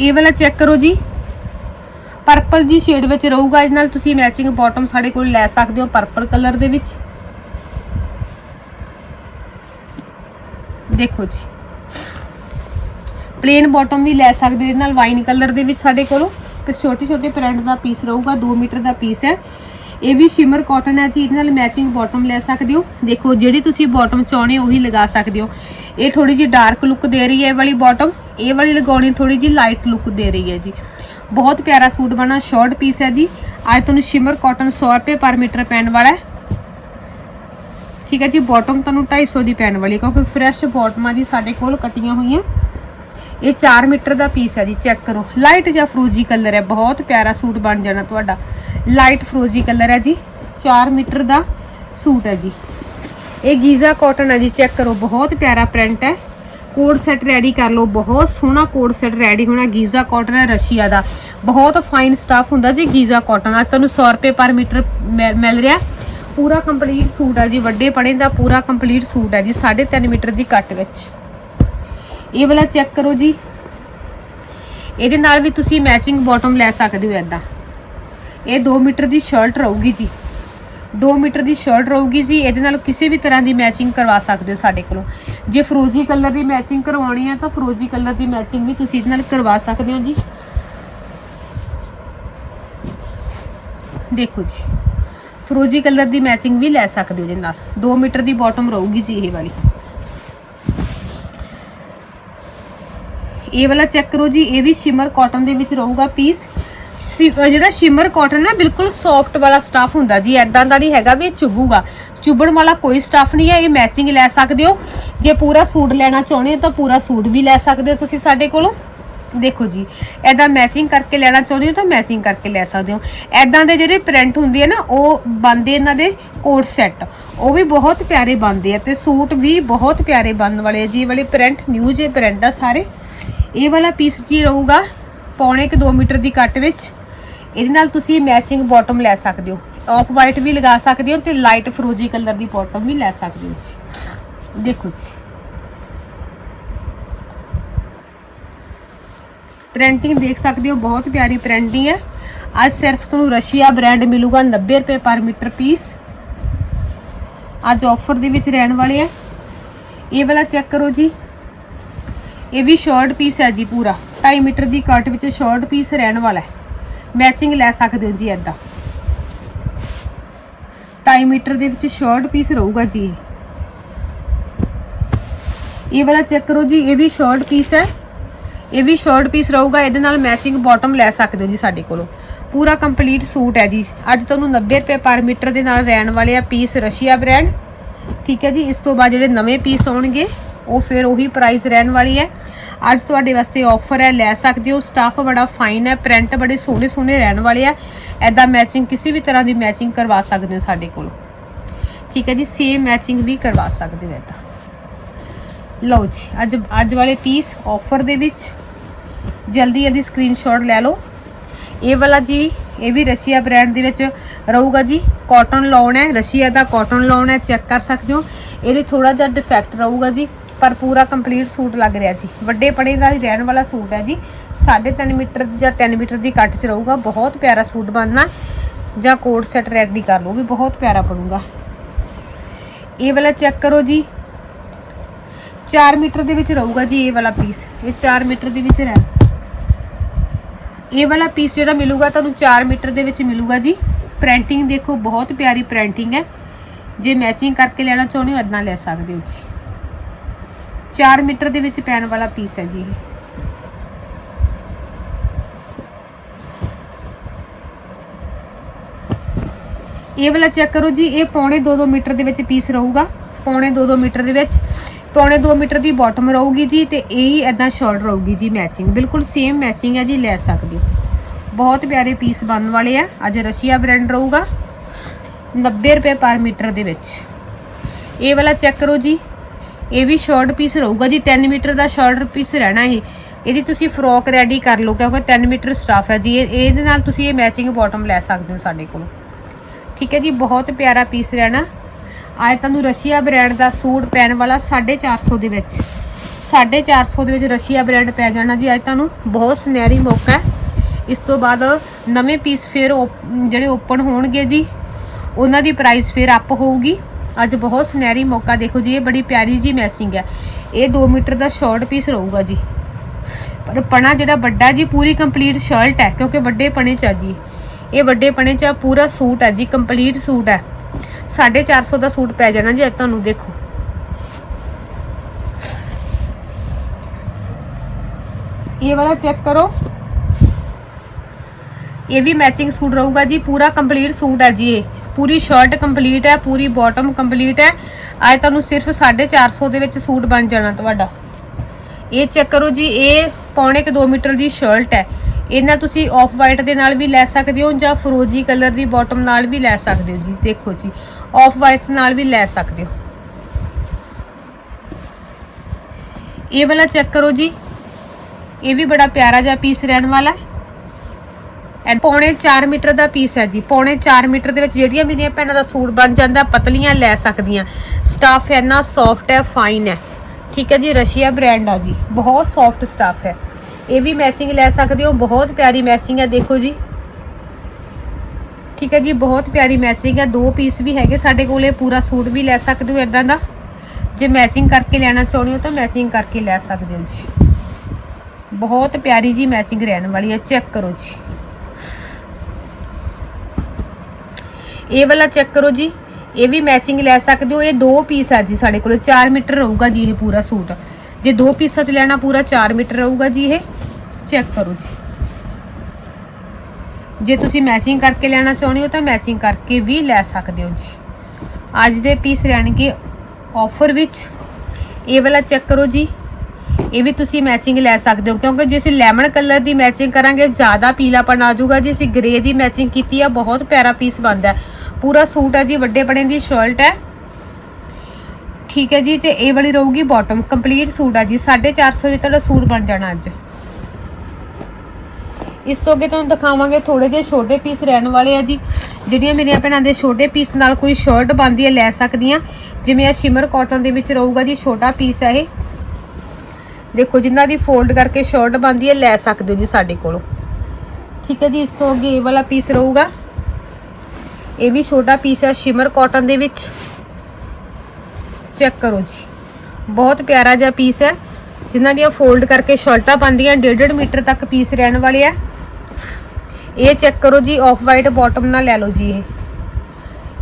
ਇਹ। ਵਾਲਾ ਚੈੱਕ ਕਰੋ ਜੀ। ਪਰਪਲ ਦੀ ਸ਼ੇਡ ਵਿੱਚ ਰਹੂਗਾ ਇਸ ਨਾਲ ਤੁਸੀਂ ਮੈਚਿੰਗ ਬਾਟਮ ਸਾਡੇ ਕੋਲ ਲੈ ਸਕਦੇ ਹੋ ਪਰਪਲ ਕਲਰ ਦੇ ਵਿੱਚ। ਦੇਖੋ ਜੀ। ਪਲੇਨ ਬਾਟਮ ਵੀ ਲੈ ਸਕਦੇ ਹੋ ਇਸ ਨਾਲ ਵਾਈਨ ਕਲਰ ਦੇ ਵਿੱਚ ਸਾਡੇ ਕੋਲੋਂ। ਤੇ ਛੋਟੇ ਛੋਟੇ ਪ੍ਰਿੰਟ ਦਾ ਪੀਸ ਰਹੂਗਾ 2 ਮੀਟਰ ਦਾ ਪੀਸ ਹੈ। ਇਹ ਵੀ ਸ਼ਿਮਰ ਕਾਟਨ ਹੈ ਜੀ, ਇਹਦੇ ਨਾਲ ਮੈਚਿੰਗ ਬਾਟਮ ਲੈ ਸਕਦੇ ਹੋ। ਦੇਖੋ, ਜਿਹੜੀ ਤੁਸੀਂ ਬਾਟਮ ਚਾਹੁੰਦੇ ਹੋ, ਉਹੀ ਲਗਾ ਸਕਦੇ ਹੋ। ਇਹ ਥੋੜੀ ਜਿਹੀ ਡਾਰਕ ਲੁੱਕ ਦੇ ਰਹੀ ਹੈ ਇਹ ਵਾਲੀ ਬਾਟਮ ਇਹ ਵਾਲੀ ਲਗਾਉਣੀ ਥੋੜੀ ਜਿਹੀ ਲਾਈਟ ਲੁੱਕ ਦੇ ਰਹੀ ਹੈ ਜੀ। ਬਹੁਤ ਪਿਆਰਾ ਸੂਟ ਬਣਾ ਸ਼ਾਰਟ ਪੀਸ ਹੈ ਜੀ। ਅੱਜ ਤੁਹਾਨੂੰ ਸ਼ਿਮਰ ਕਾਟਨ 100 ਰੁਪਏ ਪਰ ਮੀਟਰ ਪੈਣ ਵਾਲਾ ਹੈ। ਠੀਕ ਹੈ ਜੀ ਬਾਟਮ ਤੁਹਾਨੂੰ 250 ਦੀ ਪੈਣ ਵਾਲੀ ਕਿਉਂਕਿ ਫਰੈਸ਼ ਬਾਟਮਾਂ ਦੀ ਸਾਡੇ ਕੋਲ ਕੱਟੀਆਂ ਹੋਈਆਂ। ਇਹ 4 ਮੀਟਰ ਦਾ ਪੀਸ ਹੈ ਜੀ ਚੈੱਕ ਕਰੋ। ਲਾਈਟ ਜਾਂ ਫਰੋਜੀ ਕਲਰ ਹੈ, ਬਹੁਤ ਪਿਆਰਾ ਸੂਟ ਬਣ ਜਾਣਾ ਤੁਹਾਡਾ। ਲਾਈਟ ਫਰੋਜੀ ਕਲਰ ਹੈ ਜੀ 4 ਮੀਟਰ ਦਾ ਸੂਟ ਹੈ ਜੀ। ਇਹ ਗੀਜ਼ਾ ਕਾਟਨ ਹੈ ਜੀ ਚੈੱਕ ਕਰੋ, ਬਹੁਤ ਪਿਆਰਾ ਪ੍ਰਿੰਟ ਹੈ। ਕੋਡ ਸੈਟ ਰੈਡੀ ਕਰ ਲਓ, ਬਹੁਤ ਸੋਹਣਾ ਕੋਡ ਸੈਟ ਰੈਡੀ ਹੋਣਾ, ਗੀਜ਼ਾ ਕਾਟਨ ਹੈ ਰਸ਼ੀਆ ਦਾ। ਬਹੁਤ ਫਾਈਨ ਸਟਾਫ ਹੁੰਦਾ ਜੀ ਗੀਜ਼ਾ ਕਾਟਨ ਅੱਜ ਤੁਹਾਨੂੰ 100 ਰੁਪਏ ਪਰ ਮੀਟਰ ਮਿਲ ਮਿਲ ਰਿਹਾ। ਪੂਰਾ ਕੰਪਲੀਟ ਸੂਟ ਹੈ ਜੀ, ਵੱਡੇ ਪੜੇ ਦਾ ਪੂਰਾ ਕੰਪਲੀਟ ਸੂਟ ਹੈ ਜੀ 3.5 ਮੀਟਰ ਦੀ ਕੱਟ ਵਿੱਚ। ਇਹ ਵਾਲਾ ਚੈੱਕ ਕਰੋ ਜੀ। ਇਹਦੇ ਨਾਲ ਵੀ ਤੁਸੀਂ ਮੈਚਿੰਗ ਬਾਟਮ ਲੈ ਸਕਦੇ ਹੋ ਐਦਾਂ ਇਹ 2 ਮੀਟਰ ਦੀ ਸ਼ਰਟ ਰਹੂਗੀ ਜੀ। 2 ਮੀਟਰ ਦੀ ਸ਼ਰਟ ਰਹੂਗੀ ਜੀ। ਇਹਦੇ ਨਾਲ ਕਿਸੇ ਵੀ ਤਰ੍ਹਾਂ ਦੀ ਮੈਚਿੰਗ ਕਰਵਾ ਸਕਦੇ ਹੋ ਸਾਡੇ ਕੋਲੋਂ। ਜੇ ਫਰੋਜ਼ੀ ਕਲਰ ਦੀ ਮੈਚਿੰਗ ਕਰਵਾਉਣੀ ਹੈ ਤਾਂ ਫਰੋਜ਼ੀ ਕਲਰ ਦੀ ਮੈਚਿੰਗ ਵੀ ਤੁਸੀਂ ਇਹਦੇ ਨਾਲ ਕਰਵਾ ਸਕਦੇ ਹੋ ਜੀ। ਦੇਖੋ ਜੀ। ਫਰੋਜ਼ੀ ਕਲਰ ਦੀ ਮੈਚਿੰਗ ਵੀ ਲੈ ਸਕਦੇ ਹੋ ਇਹਦੇ ਨਾਲ। 2 ਮੀਟਰ ਦੀ ਬਾਟਮ ਰਹੂਗੀ ਜੀ ਇਹ ਵਾਲੀ। ਇਹ ਵਾਲਾ ਚੈੱਕ ਕਰੋ ਜੀ, ਇਹ ਵੀ ਸ਼ਿਮਰ ਕਾਟਨ ਦੇ ਵਿੱਚ ਰਹੂਗਾ ਪੀਸ ਜਿਹੜਾ ਸ਼ਿਮਰ ਕਾਟਨ ਨਾ, ਬਿਲਕੁਲ ਸੌਫਟ ਵਾਲਾ ਸਟਫ ਹੁੰਦਾ ਜੀ ਐਦਾਂ ਦਾ ਨਹੀਂ ਹੈਗਾ ਵੀ ਇਹ ਚੁਭੂਗਾ। ਚੁਭਣ ਵਾਲਾ ਕੋਈ ਸਟਫ ਨਹੀਂ ਹੈ, ਇਹ ਮੈਚਿੰਗ ਲੈ ਸਕਦੇ ਹੋ। ਜੇ ਪੂਰਾ ਸੂਟ ਲੈਣਾ ਚਾਹੁੰਦੇ ਹੋ ਤਾਂ ਪੂਰਾ ਸੂਟ ਵੀ ਲੈ ਸਕਦੇ ਹੋ ਤੁਸੀਂ ਸਾਡੇ ਕੋਲੋਂ। ਦੇਖੋ ਜੀ ਐਦਾਂ ਮੈਚਿੰਗ ਕਰਕੇ ਲੈਣਾ ਚਾਹੁੰਦੇ ਹੋ ਤਾਂ ਮੈਚਿੰਗ ਕਰਕੇ ਲੈ ਸਕਦੇ ਹੋ। ਐਦਾਂ ਦੇ ਜਿਹੜੇ ਪ੍ਰਿੰਟ ਹੁੰਦੇ ਆ ਨਾ, ਉਹ ਬੰਦੇ ਇਹਨਾਂ ਦੇ ਕੋਟ ਸੈੱਟ ਉਹ ਵੀ ਬਹੁਤ ਪਿਆਰੇ ਬਣਦੇ ਆ ਤੇ ਸੂਟ ਵੀ ਬਹੁਤ ਪਿਆਰੇ ਬਣਨ ਵਾਲੇ ਆ ਜੀ, ਇਹ ਵਾਲੇ ਪ੍ਰਿੰਟ ਨਿਊ ਜੇ ਪ੍ਰਿੰਟ ਆ ਸਾਰੇ। ਇਹ ਵਾਲਾ ਪੀਸ ਜੀ ਰਹੂਗਾ? ਪੌਣੇ ਕਿ 2 ਮੀਟਰ ਦੀ ਕੱਟ ਵਿੱਚ। ਇਹਦੇ ਨਾਲ ਤੁਸੀਂ ਮੈਚਿੰਗ ਬਾਟਮ ਲੈ ਸਕਦੇ ਹੋ। ਆਫ ਵਾਈਟ ਵੀ ਲਗਾ ਸਕਦੇ ਹੋ ਤੇ ਲਾਈਟ ਫਰੋਜੀ ਕਲਰ ਦੀ ਬਾਟਮ ਵੀ ਲੈ ਸਕਦੇ ਹੋ ਜੀ। ਦੇਖੋ ਜੀ। ਪ੍ਰਿੰਟਿੰਗ ਦੇਖ ਸਕਦੇ ਹੋ, ਬਹੁਤ ਪਿਆਰੀ ਪ੍ਰਿੰਟਿੰਗ ਹੈ। ਅੱਜ ਸਿਰਫ ਤੁਹਾਨੂੰ ਰਸ਼ੀਆ ਬ੍ਰਾਂਡ ਮਿਲੂਗਾ 90 ਰੁਪਏ ਪਰ ਮੀਟਰ ਪੀਸ ਅੱਜ ਆਫਰ ਦੇ ਵਿੱਚ ਰਹਿਣ ਵਾਲੇ ਆ ਇਹ ਵਾਲਾ ਚੈੱਕ ਕਰੋ ਜੀ। ਇਹ ਵੀ ਸ਼ਾਰਟ ਪੀਸ ਹੈ ਜੀ ਪੂਰਾ। 2.5 ਮੀਟਰ ਦੀ ਕੱਟ ਵਿੱਚ ਸ਼ਾਰਟ ਪੀਸ ਰਹਿਣ ਵਾਲਾ ਹੈ। ਮੈਚਿੰਗ ਲੈ ਸਕਦੇ ਹੋ ਜੀ ਐਦਾਂ 2.5 ਮੀਟਰ ਦੇ ਵਿੱਚ ਸ਼ਾਰਟ ਪੀਸ ਰਹੂਗਾ ਜੀ ਇਹ। ਵਾਲਾ ਚੈੱਕ ਕਰੋ ਜੀ, ਇਹ ਵੀ ਸ਼ਾਰਟ ਪੀਸ ਹੈ। ਇਹ ਵੀ ਸ਼ਾਰਟ ਪੀਸ ਰਹੂਗਾ, ਇਹਦੇ ਨਾਲ ਮੈਚਿੰਗ ਬਾਟਮ ਲੈ ਸਕਦੇ ਹੋ ਜੀ ਸਾਡੇ ਕੋਲੋਂ। ਪੂਰਾ ਕੰਪਲੀਟ ਸੂਟ ਹੈ ਜੀ। ਅੱਜ ਤੁਹਾਨੂੰ 90 ਰੁਪਏ ਪਰ ਮੀਟਰ ਦੇ ਨਾਲ ਰਹਿਣ ਵਾਲੇ ਆ ਪੀਸ ਰਸ਼ੀਆ ਬ੍ਰਾਂਡ ਠੀਕ ਹੈ ਜੀ, ਇਸ ਤੋਂ ਬਾਅਦ ਜਿਹੜੇ ਨਵੇਂ ਪੀਸ ਆਉਣਗੇ ਉਹ ਫਿਰ ਉਹੀ ਪ੍ਰਾਈਸ ਰਹਿਣ ਵਾਲੀ ਹੈ। ਅੱਜ ਤੁਹਾਡੇ ਵਾਸਤੇ ਆਫਰ ਹੈ, ਲੈ ਸਕਦੇ ਹੋ। ਸਟਾਫ ਬੜਾ ਫਾਈਨ ਹੈ ਪ੍ਰਿੰਟ ਬੜੇ ਸੋਹਣੇ ਸੋਹਣੇ ਰਹਿਣ ਵਾਲੇ ਆ। ਐਦਾਂ ਮੈਚਿੰਗ ਕਿਸੇ ਵੀ ਤਰ੍ਹਾਂ ਦੀ ਮੈਚਿੰਗ ਕਰਵਾ ਸਕਦੇ ਹੋ ਸਾਡੇ ਕੋਲੋਂ। ਠੀਕ ਹੈ ਜੀ ਸੇਮ ਮੈਚਿੰਗ ਵੀ ਕਰਵਾ ਸਕਦੇ ਹੋ ਐਦਾਂ ਲਓ ਜੀ, ਅੱਜ ਅੱਜ ਵਾਲੇ ਪੀਸ ਆਫਰ ਦੇ ਵਿੱਚ ਜਲਦੀ ਇਹਦੀ ਸਕਰੀਨਸ਼ਾਟ ਲੈ ਲਓ। ਇਹ ਵਾਲਾ ਜੀ, ਇਹ ਵੀ ਰਸ਼ੀਆ ਬ੍ਰਾਂਡ ਦੇ ਵਿੱਚ ਰਹੂਗਾ ਜੀ। ਕਾਟਨ ਲੋਨ ਹੈ, ਰਸ਼ੀਆ ਦਾ ਕਾਟਨ ਲੋਨ ਹੈ ਚੈੱਕ ਕਰ ਸਕਦੇ ਹੋ। ਇਹਦੇ ਥੋੜਾ ਜਿਹਾ ਡਿਫੈਕਟ ਰਹੂਗਾ ਜੀ। ਪਰ ਪੂਰਾ ਕੰਪਲੀਟ ਸੂਟ ਲੱਗ ਰਿਹਾ ਜੀ। ਵੱਡੇ ਪੜੇ ਦਾ ਹੀ ਰਹਿਣ ਵਾਲਾ ਸੂਟ ਹੈ ਜੀ। 3.5 ਮੀਟਰ ਜਾਂ 3 ਮੀਟਰ ਦੀ ਕੱਟ 'ਚ ਰਹੂਗਾ, ਬਹੁਤ ਪਿਆਰਾ ਸੂਟ ਬਣਨਾ। ਜਾਂ ਕੋਟ ਸੈਟ ਰੈਡੀ ਕਰ ਲਓ ਵੀ ਬਹੁਤ ਪਿਆਰਾ ਬਣੂਗਾ। ਇਹ ਵਾਲਾ ਚੈੱਕ ਕਰੋ ਜੀ। 4 ਮੀਟਰ ਦੇ ਵਿੱਚ ਰਹੂਗਾ ਜੀ ਇਹ ਵਾਲਾ ਪੀਸ ਇਹ 4 ਮੀਟਰ ਦੇ ਵਿੱਚ ਰਹਿ ਇਹ ਵਾਲਾ ਪੀਸ ਜਿਹੜਾ ਮਿਲੂਗਾ, ਤੁਹਾਨੂੰ 4 ਮੀਟਰ ਦੇ ਵਿੱਚ ਮਿਲੂਗਾ ਜੀ। ਪ੍ਰਿੰਟਿੰਗ ਦੇਖੋ, ਬਹੁਤ ਪਿਆਰੀ ਪ੍ਰਿੰਟਿੰਗ ਹੈ। ਜੇ ਮੈਚਿੰਗ ਕਰਕੇ ਲੈਣਾ ਚਾਹੁੰਦੇ ਹੋ ਇਦਾਂ ਲੈ ਸਕਦੇ ਹੋ ਜੀ। 4 ਮੀਟਰ ਦੇ ਵਿੱਚ ਪੈਣ ਵਾਲਾ ਪੀਸ ਹੈ ਜੀ ਇਹ। ਵਾਲਾ ਚੈੱਕ ਕਰੋ ਜੀ, ਇਹ ਪੌਣੇ 2-2 ਮੀਟਰ ਦੇ ਵਿੱਚ ਪੀਸ ਰਹੂਗਾ। ਪੌਣੇ 2-2 ਮੀਟਰ ਦੇ ਵਿੱਚ। ਪੌਣੇ 2 ਮੀਟਰ ਦੀ ਬਾਟਮ ਰਹੂਗੀ ਜੀ ਤੇ ਇਹੀ ਹੀ ਇਦਾਂ ਸ਼ਾਰਟ ਰਹੂਗੀ ਜੀ ਮੈਚਿੰਗ ਬਿਲਕੁਲ ਸੇਮ ਮੈਚਿੰਗ ਹੈ ਜੀ, ਲੈ ਸਕਦੇ ਹੋ। ਬਹੁਤ ਪਿਆਰੇ ਪੀਸ ਬਣਨ ਵਾਲੇ ਆ। ਅੱਜ ਰਸ਼ੀਆ ਬ੍ਰਾਂਡ ਰਹੂਗਾ। 90 ਰੁਪਏ ਪਰ ਮੀਟਰ ਦੇ ਵਿੱਚ। ਇਹ ਵਾਲਾ ਚੈੱਕ ਕਰੋ ਜੀ। ਇਹ ਵੀ ਸ਼ਾਰਟ ਪੀਸ ਰਹੂਗਾ ਜੀ 3 ਮੀਟਰ ਦਾ ਸ਼ਾਰਟ ਪੀਸ ਰਹਿਣਾ ਇਹ। ਇਹਦੀ ਤੁਸੀਂ ਫਰੋਕ ਰੈਡੀ ਕਰ ਲਓ, ਕਿਉਂਕਿ 3 ਮੀਟਰ ਸਟਾਫ ਹੈ ਜੀ। ਇਹ- ਇਹਦੇ ਨਾਲ ਤੁਸੀਂ ਇਹ ਮੈਚਿੰਗ ਬਾਟਮ ਲੈ ਸਕਦੇ ਹੋ ਸਾਡੇ ਕੋਲ। ਠੀਕ ਹੈ ਜੀ, ਬਹੁਤ ਪਿਆਰਾ ਪੀਸ ਰਹਿਣਾ। ਅੱਜ ਤੁਹਾਨੂੰ ਰਸ਼ੀਆ ਬ੍ਰਾਂਡ ਦਾ ਸੂਟ ਪੈਣ ਵਾਲਾ 450 ਦੇ ਵਿੱਚ। 450 ਦੇ ਵਿੱਚ ਰਸ਼ੀਆ ਬ੍ਰਾਂਡ ਪੈ ਜਾਣਾ ਜੀ। ਅੱਜ ਤੁਹਾਨੂੰ ਬਹੁਤ ਸੁਨਹਿਰੀ ਮੌਕਾ ਹੈ। ਇਸ ਤੋਂ ਬਾਅਦ ਨਵੇਂ ਪੀਸ ਫਿਰ ਓਪ- ਜਿਹੜੇ ਓਪਨ ਹੋਣਗੇ ਜੀ, ਉਹਨਾਂ ਦੀ ਪ੍ਰਾਈਸ ਫਿਰ ਅਪ ਹੋਊਗੀ। ਅੱਜ ਬਹੁਤ ਸੁਨਹਿਰੀ ਮੌਕਾ ਦੇਖੋ ਜੀ, ਇਹ ਬੜੀ ਪਿਆਰੀ ਜੀ ਮੈਸਿੰਗ ਹੈ। ਇਹ 2 ਮੀਟਰ ਦਾ ਸ਼ਾਰਟ ਪੀਸ ਰਹੂਗਾ ਜੀ। ਪਰ ਪਣਾ ਜਿਹੜਾ ਵੱਡਾ ਜੀ, ਪੂਰੀ ਕੰਪਲੀਟ ਸ਼ਰਟ ਹੈ, ਕਿਉਂਕਿ ਵੱਡੇ ਪਣੇ ਚ ਆ ਜੀ। ਇਹ ਵੱਡੇ ਪਣੇ ਚ ਪੂਰਾ ਸੂਟ ਹੈ ਜੀ, ਕੰਪਲੀਟ ਸੂਟ ਹੈ। 450 ਦਾ ਸੂਟ ਪੈ ਜਾਣਾ ਜੀ, ਅੱਜ ਤੁਹਾਨੂੰ ਦੇਖੋ। ਇਹ ਵਾਲਾ ਚੈੱਕ ਕਰੋ। ਇਹ ਵੀ ਮੈਚਿੰਗ ਸੂਟ ਰਹੂਗਾ ਜੀ। ਪੂਰਾ ਕੰਪਲੀਟ ਸੂਟ ਹੈ ਜੀ ਇਹ। ਪੂਰੀ ਸ਼ਰਟ ਕੰਪਲੀਟ ਹੈ, ਪੂਰੀ ਬਾਟਮ ਕੰਪਲੀਟ ਹੈ। ਅੱਜ ਤੁਹਾਨੂੰ ਸਿਰਫ 450 ਦੇ ਵਿੱਚ ਸੂਟ ਬਣ ਜਾਣਾ ਤੁਹਾਡਾ। ਇਹ ਚੈੱਕ ਕਰੋ ਜੀ, ਇਹ ਪੌਣੇ ਕੁ 2 ਮੀਟਰ ਦੀ ਸ਼ਰਟ ਹੈ। ਇਹਨਾਂ ਤੁਸੀਂ ਆਫ ਵਾਈਟ ਦੇ ਨਾਲ ਵੀ ਲੈ ਸਕਦੇ ਹੋ ਜਾਂ ਫਰੋਜੀ ਕਲਰ ਦੀ ਬਾਟਮ ਨਾਲ ਵੀ ਲੈ ਸਕਦੇ ਹੋ ਜੀ। ਦੇਖੋ ਜੀ ਆਫ ਵਾਈਟ ਨਾਲ ਵੀ ਲੈ ਸਕਦੇ ਹੋ। ਇਹ ਵਾਲਾ ਚੈੱਕ ਕਰੋ ਜੀ। ਇਹ ਵੀ ਬੜਾ ਪਿਆਰਾ ਜਿਹਾ ਪੀਸ ਰਹਿਣ ਵਾਲਾ ਹੈ। ਐਂਡ ਪੌਣੇ 4 ਮੀਟਰ ਦਾ ਪੀਸ ਹੈ ਜੀ। ਪੌਣੇ 4 ਮੀਟਰ ਦੇ ਵਿੱਚ ਜਿਹੜੀਆਂ ਮੇਰੀਆਂ ਭੈਣਾਂ ਦਾ ਸੂਟ ਬਣ ਜਾਂਦਾ, ਪਤਲੀਆਂ ਲੈ ਸਕਦੀਆਂ। ਸਟਾਫ ਇੰਨਾ ਸੌਫਟ ਹੈ ਫਾਈਨ ਹੈ। ਠੀਕ ਹੈ ਜੀ, ਰਸ਼ੀਆ ਬ੍ਰਾਂਡ ਆ ਜੀ। ਬਹੁਤ ਸੌਫਟ ਸਟਾਫ ਹੈ। ਇਹ ਵੀ ਮੈਚਿੰਗ ਲੈ ਸਕਦੇ ਹੋ। ਬਹੁਤ ਪਿਆਰੀ ਮੈਚਿੰਗ ਹੈ, ਦੇਖੋ ਜੀ। ਠੀਕ ਹੈ ਜੀ, ਬਹੁਤ ਪਿਆਰੀ ਮੈਚਿੰਗ ਹੈ। ਦੋ ਪੀਸ ਵੀ ਹੈਗੇ ਸਾਡੇ ਕੋਲੇ, ਪੂਰਾ ਸੂਟ ਵੀ ਲੈ ਸਕਦੇ ਹੋ ਇਦਾਂ ਦਾ। ਜੇ ਮੈਚਿੰਗ ਕਰਕੇ ਲੈਣਾ ਚਾਹੁੰਦੇ ਹੋ ਤਾਂ ਮੈਚਿੰਗ ਕਰਕੇ ਲੈ ਸਕਦੇ ਹੋ ਜੀ। ਬਹੁਤ ਪਿਆਰੀ ਜੀ ਮੈਚਿੰਗ ਰਹਿਣ ਵਾਲੀ ਹੈ ਚੈੱਕ ਕਰੋ ਜੀ। ਇਹ ਵਾਲਾ ਚੈੱਕ ਕਰੋ ਜੀ। ਇਹ ਵੀ ਮੈਚਿੰਗ ਲੈ ਸਕਦੇ ਹੋ। ਇਹ ਦੋ ਪੀਸ ਆ ਜੀ ਸਾਡੇ ਕੋਲ। 4 ਮੀਟਰ ਰਹੂਗਾ ਜੀ ਇਹ ਪੂਰਾ ਸੂਟ। ਜੇ ਦੋ ਪੀਸਾਂ ਚ ਲੈਣਾ ਪੂਰਾ 4 ਮੀਟਰ ਰਹੂਗਾ ਜੀ ਇਹ। ਚੈੱਕ ਕਰੋ ਜੀ। ਜੇ ਤੁਸੀਂ ਮੈਚਿੰਗ ਕਰਕੇ ਲੈਣਾ ਚਾਹੁੰਦੇ ਹੋ ਤਾਂ ਮੈਚਿੰਗ ਕਰਕੇ ਵੀ ਲੈ ਸਕਦੇ ਹੋ ਜੀ। ਅੱਜ ਦੇ ਪੀਸ ਰਹਿਣਗੇ ਆਫਰ ਵਿੱਚ। ਇਹ ਵਾਲਾ ਚੈੱਕ ਕਰੋ ਜੀ। ਇਹ ਵੀ ਤੁਸੀਂ ਮੈਚਿੰਗ ਲੈ ਸਕਦੇ ਹੋ। ਕਿਉਂਕਿ ਜੇ ਅਸੀਂ ਲੈਮਨ ਕਲਰ ਦੀ ਮੈਚਿੰਗ ਕਰਾਂਗੇ, ਜ਼ਿਆਦਾ ਪੀਲਾਪਣ ਆ ਜਾਊਗਾ। ਜੇ ਅਸੀਂ ਗ੍ਰੇ ਦੀ ਮੈਚਿੰਗ ਕੀਤੀ ਆ, ਬਹੁਤ ਪਿਆਰਾ ਪੀਸ ਬਣਦਾ ਹੈ। ਪੂਰਾ ਸੂਟ ਹੈ ਜੀ, ਵੱਡੇ ਬਣੇ ਦੀ ਸ਼ਰਟ ਹੈ। ਠੀਕ ਹੈ ਜੀ, ਤੇ ਇਹ ਵਾਲੀ ਰਹੂਗੀ ਬਾਟਮ ਕੰਪਲੀਟ ਸੂਟ ਹੈ ਜੀ 450 ਵਿੱਚ ਤੁਹਾਡਾ ਸੂਟ ਬਣ ਜਾਣਾ ਅੱਜ। ਇਸ ਤੋਂ ਅੱਗੇ ਤੁਹਾਨੂੰ ਦਿਖਾਵਾਂਗੇ ਥੋੜੇ ਜਿਹੇ ਛੋਟੇ ਪੀਸ ਰਹਿਣ ਵਾਲੇ ਆ ਜੀ, ਜਿਹੜੀਆਂ ਮੇਰੀਆਂ ਭੈਣਾਂ ਦੇ ਛੋਟੇ ਪੀਸ ਨਾਲ ਕੋਈ ਸ਼ਰਟ ਬਣਦੀ ਹੈ, ਲੈ ਸਕਦੀਆਂ। ਜਿਵੇਂ ਆ ਸ਼ਿਮਰ ਕਾਟਨ ਦੇ ਵਿੱਚ ਰਹੂਗਾ ਜੀ, ਛੋਟਾ ਪੀਸ ਹੈ ਇਹ। ਦੇਖੋ, ਜਿਨ੍ਹਾਂ ਦੀ ਫੋਲਡ ਕਰਕੇ ਸ਼ਰਟ ਬਣਦੀ ਹੈ, ਲੈ ਸਕਦੇ ਹੋ ਜੀ ਸਾਡੇ ਕੋਲੋਂ। ਠੀਕ ਹੈ ਜੀ, ਇਸ ਤੋਂ ਅੱਗੇ ਇਹ ਵਾਲਾ ਪੀਸ ਰਹੂਗਾ। ਇਹ ਵੀ ਛੋਟਾ ਪੀਸ ਹੈ ਸ਼ਿਮਰ ਕਾਟਨ ਦੇ ਵਿੱਚ। ਚੈੱਕ ਕਰੋ ਜੀ। ਬਹੁਤ ਪਿਆਰਾ ਜਿਹਾ ਪੀਸ ਹੈ, ਜਿਨ੍ਹਾਂ ਦੀਆਂ ਫੋਲਡ ਕਰਕੇ ਸ਼ਰਟਾਂ ਬਣਦੀਆਂ 1.5 ਮੀਟਰ ਤੱਕ ਪੀਸ ਰਹਿਣ ਵਾਲੇ ਆ। ਇਹ ਚੈੱਕ ਕਰੋ ਜੀ ਆਫ ਵਾਈਟ ਬਾਟਮ ਨਾਲ ਲੈ ਲਓ ਜੀ ਇਹ।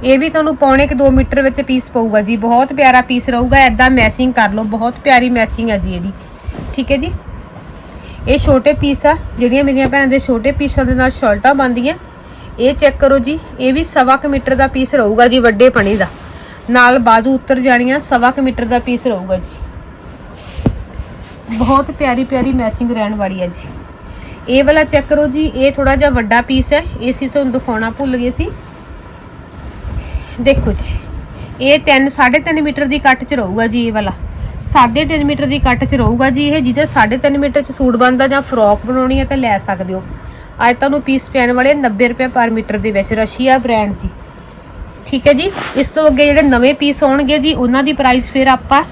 ਇਹ ਵੀ ਤੁਹਾਨੂੰ ਪੌਣੇ ਕੁ 2 ਮੀਟਰ ਵਿੱਚ ਪੀਸ ਪਊਗਾ ਜੀ। ਬਹੁਤ ਪਿਆਰਾ ਪੀਸ ਰਹੂਗਾ ਐਦਾਂ ਮੈਚਿੰਗ ਕਰ ਲਓ। ਬਹੁਤ ਪਿਆਰੀ ਮੈਚਿੰਗ ਹੈ ਜੀ ਇਹਦੀ। ਠੀਕ ਹੈ ਜੀ? ਇਹ ਛੋਟੇ ਪੀਸ ਆ, ਜਿਹੜੀਆਂ ਮੇਰੀਆਂ ਭੈਣਾਂ ਦੇ ਛੋਟੇ ਪੀਸਾਂ ਦੇ ਨਾਲ ਸ਼ਰਟਾਂ ਬਣਦੀਆਂ ਇਹ ਚੈੱਕ ਕਰੋ ਜੀ, ਇਹ ਵੀ ਸਵਾ ਕੁ ਮੀਟਰ ਦਾ ਪੀਸ ਰਹੂਗਾ ਜੀ ਵੱਡੇ ਪਣੀ ਦਾ। ਨਾਲ ਬਾਜੂ ਉੱਤਰ ਜਾਣੀਆਂ, ਸਵਾ ਕੁ ਮੀਟਰ ਦਾ ਪੀਸ ਰਹੂਗਾ ਜੀ। ਬਹੁਤ ਪਿਆਰੀ ਪਿਆਰੀ ਮੈਚਿੰਗ ਰਹਿਣ ਵਾਲੀ ਹੈ ਜੀ। ਇਹ ਵਾਲਾ ਚੈੱਕ ਕਰੋ ਜੀ, ਇਹ ਥੋੜਾ ਜਿਹਾ ਵੱਡਾ ਪੀਸ ਹੈ, ਇਹ ਸੀ ਤੁਹਾਨੂੰ ਦਿਖਾਉਣਾ ਭੁੱਲ ਗਏ ਸੀ। ਦੇਖੋ ਜੀ, ਇਹ 3 3.5 ਮੀਟਰ ਦੀ ਕੱਟ ਚ ਰਹੂਗਾ ਜੀ ਇਹ ਵਾਲਾ। 3.5 ਮੀਟਰ ਦੀ ਕੱਟ ਚ ਰਹੂਗਾ ਜੀ ਇਹ, ਜਿਹਦੇ 3.5 ਮੀਟਰ ਚ ਸੂਟ ਬਣਦਾ ਜਾਂ ਫਰੋਕ ਬਣਾਉਣੀ ਹੈ ਤਾਂ ਲੈ ਸਕਦੇ ਹੋ। ਅੱਜ ਤੁਹਾਨੂੰ ਪੀਸ ਪੈਣ ਵਾਲੇ 90 ਰੁਪਏ ਪਰ ਮੀਟਰ ਦੇ ਵਿੱਚ ਰਸ਼ੀਆ ਬ੍ਰਾਂਡ ਜੀ ਠੀਕ ਹੈ ਜੀ? ਇਸ ਤੋਂ ਅੱਗੇ ਜਿਹੜੇ ਨਵੇਂ ਪੀਸ ਆਉਣਗੇ ਜੀ, ਉਹਨਾਂ ਦੀ ਪ੍ਰਾਈਸ ਫਿਰ ਆਪਾਂ,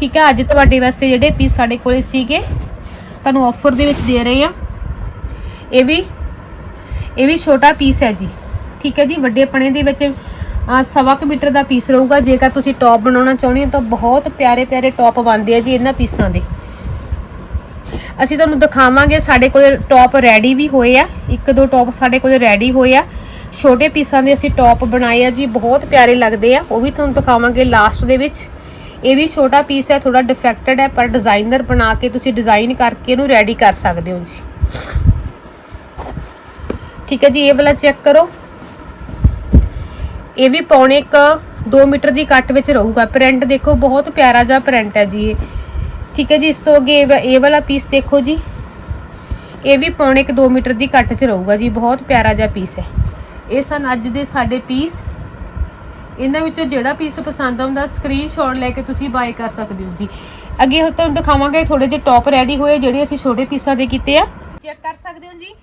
ਠੀਕ ਹੈ, ਅੱਜ ਤੁਹਾਡੇ ਵਾਸਤੇ ਜਿਹੜੇ ਪੀਸ ਸਾਡੇ ਕੋਲੇ ਸੀਗੇ, ਤੁਹਾਨੂੰ ਆਫਰ ਦੇ ਵਿੱਚ ਦੇ ਰਹੇ ਆ ਇਹ ਵੀ ਇਹ ਵੀ ਛੋਟਾ ਪੀਸ ਹੈ ਜੀ। ਠੀਕ ਹੈ ਜੀ? ਵੱਡੇ ਪਣੇ ਦੇ ਵਿੱਚ ਸਵਾ ਕੁ ਮੀਟਰ ਦਾ ਪੀਸ ਰਹੂਗਾ। ਜੇਕਰ ਤੁਸੀਂ ਟੌਪ ਬਣਾਉਣਾ ਚਾਹੁੰਦੇ ਹੋ ਤਾਂ ਬਹੁਤ ਪਿਆਰੇ ਪਿਆਰੇ ਟੌਪ ਬਣਦੇ ਆ ਜੀ ਇਹਨਾਂ ਪੀਸਾਂ ਦੇ। ਅਸੀਂ ਤੁਹਾਨੂੰ ਦਿਖਾਵਾਂਗੇ, ਸਾਡੇ ਕੋਲ ਟੌਪ ਰੈਡੀ ਵੀ ਹੋਏ ਆ। ਇੱਕ ਦੋ ਟੌਪ ਸਾਡੇ ਕੋਲ ਰੈਡੀ ਹੋਏ ਆ। ਛੋਟੇ ਪੀਸਾਂ ਦੇ ਅਸੀਂ ਟੌਪ ਬਣਾਏ ਆ ਜੀ, ਬਹੁਤ ਪਿਆਰੇ ਲੱਗਦੇ ਆ। ਉਹ ਵੀ ਤੁਹਾਨੂੰ ਦਿਖਾਵਾਂਗੇ ਲਾਸਟ ਦੇ ਵਿੱਚ। ਇਹ ਵੀ ਛੋਟਾ ਪੀਸ ਹੈ ਥੋੜਾ ਡਿਫੈਕਟਡ ਹੈ ਪਰ ਡਿਜ਼ਾਈਨਰ ਬਣਾ ਕੇ ਤੁਸੀਂ ਡਿਜ਼ਾਈਨ ਕਰਕੇ ਇਹਨੂੰ ਰੈਡੀ ਕਰ ਸਕਦੇ ਹੋ ਜੀ। ਠੀਕ ਹੈ ਜੀ, ਇਹ ਵਾਲਾ ਚੈੱਕ ਕਰੋ। ਇਹ ਵੀ ਪੌਣੇ ਕ 2 ਮੀਟਰ ਦੀ ਕੱਟ ਵਿੱਚ ਰਹੂਗਾ। ਪ੍ਰਿੰਟ ਦੇਖੋ, ਬਹੁਤ ਪਿਆਰਾ ਜਿਹਾ ਪ੍ਰਿੰਟ ਹੈ ਜੀ ਇਹ। ਠੀਕ ਹੈ ਜੀ, ਇਸ ਤੋਂ ਅੱਗੇ ਇਹ ਵਾਲਾ ਪੀਸ ਦੇਖੋ ਜੀ। ਇਹ ਵੀ ਪੌਣੇ ਕ 2 ਮੀਟਰ ਦੀ ਕੱਟ 'ਚ ਰਹੂਗਾ ਜੀ, ਬਹੁਤ ਪਿਆਰਾ ਜਿਹਾ ਪੀਸ ਹੈ। ਇਹ ਸਨ ਅੱਜ ਦੇ ਸਾਡੇ ਪੀਸ ਇਹਨਾਂ ਵਿੱਚੋਂ ਜਿਹੜਾ ਪੀਸ ਪਸੰਦ ਆਉਂਦਾ ਸਕਰੀਨਸ਼ਾਟ ਲੈ ਕੇ ਤੁਸੀਂ ਬਾਏ ਕਰ ਸਕਦੇ ਹੋ ਜੀ। ਅੱਗੇ ਹੁਣ ਤੁਹਾਨੂੰ ਦਿਖਾਵਾਂਗੇ ਥੋੜੇ ਜਿਹੇ ਟੌਪ ਰੈਡੀ ਹੋਏ, ਜਿਹੜੇ ਅਸੀਂ ਛੋਟੇ ਪੀਸਾਂ ਦੇ ਕੀਤੇ ਆ। ਚੈੱਕ ਕਰ ਸਕਦੇ ਹੋ ਜੀ।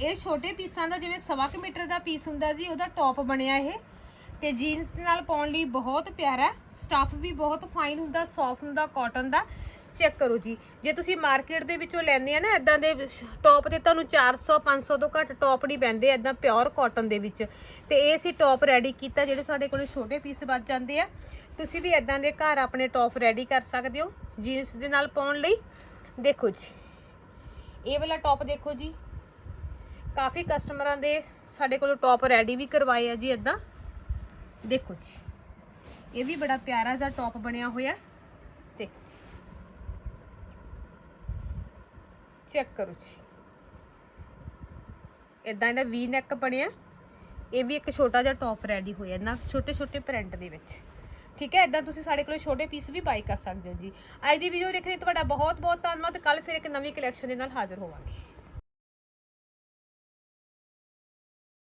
ਇਹ ਛੋਟੇ ਪੀਸਾਂ ਦਾ ਜਿਵੇਂ ਸਵਾ ਕੁ ਮੀਟਰ ਦਾ ਪੀਸ ਹੁੰਦਾ ਜੀ, ਉਹਦਾ ਟੌਪ ਬਣਿਆ ਇਹ। ਤੇ ਜੀਨਸ ਦੇ ਨਾਲ ਪਾਉਣ ਲਈ ਬਹੁਤ ਪਿਆਰਾ ਸਟੱਫ ਵੀ ਬਹੁਤ ਫਾਈਨ ਹੁੰਦਾ ਸੌਫਟ ਹੁੰਦਾ ਕਾਟਨ ਦਾ। ਚੈੱਕ ਕਰੋ ਜੀ। ਜੇ ਤੁਸੀਂ ਮਾਰਕੀਟ ਦੇ ਵਿੱਚੋਂ ਲੈਂਦੇ ਆ ਨਾ ਇਦਾਂ ਦੇ ਟੌਪ ਤੇ ਤੁਹਾਨੂੰ 400 500 ਤੋਂ ਘੱਟ ਟੌਪ ਨਹੀਂ ਪੈਂਦੇ ਇਦਾਂ ਪਿਓਰ ਕਾਟਨ ਦੇ ਵਿੱਚ। ਤੇ ਇਹ ਸੀ ਟੌਪ ਰੈਡੀ ਕੀਤਾ, ਜਿਹੜੇ ਸਾਡੇ ਕੋਲੇ ਛੋਟੇ ਪੀਸ ਬਚ ਜਾਂਦੇ ਆ। ਤੁਸੀਂ ਵੀ ਇਦਾਂ ਦੇ ਘਰ ਆਪਣੇ ਟੌਪ ਰੈਡੀ ਕਰ ਸਕਦੇ ਹੋ ਜੀਨਸ ਦੇ ਨਾਲ ਪਾਉਣ ਲਈ। ਦੇਖੋ ਜੀ, ਇਹ ਵਾਲਾ ਟੌਪ ਦੇਖੋ ਜੀ। ਕਾਫੀ ਕਸਟਮਰਾਂ ਦੇ ਸਾਡੇ ਕੋਲੋਂ ਟੌਪ ਰੈਡੀ ਵੀ ਕਰਵਾਏ ਆ ਜੀ ਇਦਾਂ ਦੇਖੋ ਜੀ, ਇਹ ਵੀ ਬੜਾ ਪਿਆਰਾ ਜਿਹਾ ਟੌਪ ਬਣਿਆ ਹੋਇਆ। ਚੈੱਕ ਕਰੋ ਜੀ। ਇਦਾਂ ਇਹਦਾ ਵੀ ਨੈਕ ਬਣਿਆ। ਇਹ ਵੀ ਇੱਕ ਛੋਟਾ ਜਿਹਾ ਟੌਪ ਰੈਡੀ ਹੋਇਆ ਇਹਨਾਂ ਛੋਟੇ ਛੋਟੇ ਪ੍ਰਿੰਟ ਦੇ ਵਿੱਚ। ਠੀਕ ਹੈ ਇਦਾਂ ਤੁਸੀਂ ਸਾਡੇ ਕੋਲ ਛੋਟੇ ਪੀਸ ਵੀ ਬਾਈ ਕਰ ਸਕਦੇ ਹੋ ਜੀ। ਅੱਜ ਦੀ ਵੀਡੀਓ ਦੇਖਣ ਲਈ ਤੁਹਾਡਾ ਬਹੁਤ ਬਹੁਤ ਧੰਨਵਾਦ। ਕੱਲ ਫਿਰ ਇੱਕ ਨਵੀਂ ਕਲੈਕਸ਼ਨ ਦੇ ਨਾਲ ਹਾਜ਼ਰ ਹੋਵਾਂਗੇ।